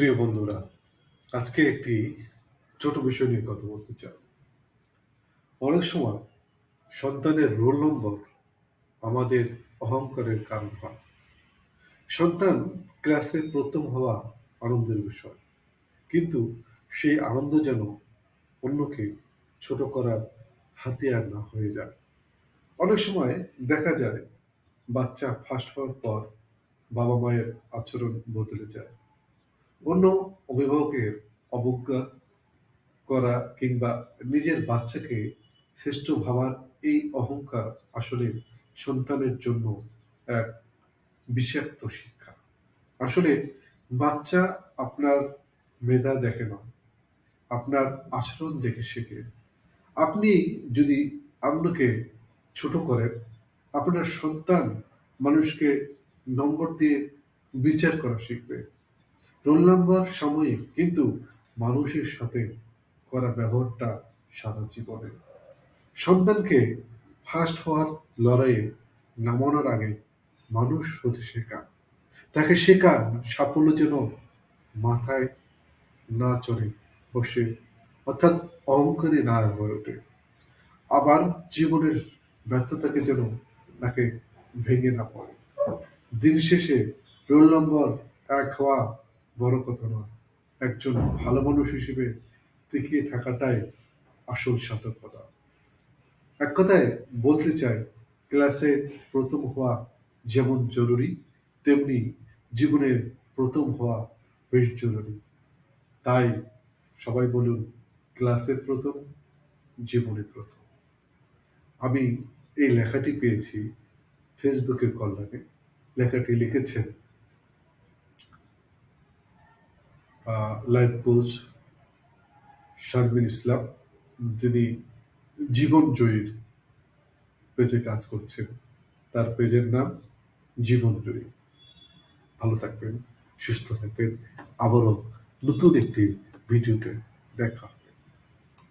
প্রিয় বন্ধুরা, আজকে একটি ছোট বিষয় নিয়ে কথা বলতে চাই। অনেক সময় সন্তানের রোল নম্বর আমাদের অহংকারের কারণ হয়। সন্তান ক্লাসে প্রথম হওয়া আনন্দের বিষয়, কিন্তু সেই আনন্দ যেন অন্যকে ছোট করার হাতিয়ার না হয়ে যায়। অনেক সময় দেখা যায়, বাচ্চা ফার্স্ট হওয়ার পর বাবা মায়ের আচরণ বদলে যায়। অন্য অভিভাবকের অবজ্ঞা করা কিংবা নিজের বাচ্চাকে শ্রেষ্ঠ ভাবার এই অহংকার আসলে সন্তানের জন্য এক বিষাক্ত শিক্ষা। আসলে বাচ্চা আপনার মেধা দেখে না আপনার আচরণ দেখে শেখে। আপনি যদি আপনাকে ছোট করেন, আপনার সন্তান মানুষকে নম্বর দিয়ে বিচার করা শিখবে। রোল নাম্বার সাময়িক, কিন্তু মানুষের সাথে করা ব্যবহারটা সারা জীবনে। সন্তানকে ফার্স্ট হওয়ার লড়াইয়ে নামানোর আগে মানুষ হতে শেখান। তাকে শেখান সাফল্য যেন মাথায় না চড়ে বসে, অর্থাৎ অহংকারী না হয়ে ওঠে। আবার জীবনের ব্যর্থতাকে যেন তাকে ভেঙে না পড়ে। দিন শেষে রোল নম্বর এক হওয়া বড় কথা নয়। একজন ভালো মানুষ হিসেবে টিকিয়ে থাকাটাই আসল সতর্কতা এক কথায় বলতে চাই, ক্লাসে প্রথম হওয়া যেমন জরুরি, তেমনি জীবনের প্রথম হওয়া বেশ জরুরি। তাই সবাই বলুন ক্লাসের প্রথম জীবনের প্রথম। আমি এই লেখাটি পেয়েছি ফেসবুকের কল্যাণে। লেখাটি লিখেছেন লাইফ কোচ শারমিন ইসলাম, যিনি জীবন জয়ীর পেজে কাজ করছেন, তার পেজের নাম জীবন জয়ী। ভালো থাকবেন, সুস্থ থাকবেন, আবারও নতুন একটি ভিডিওতে দেখা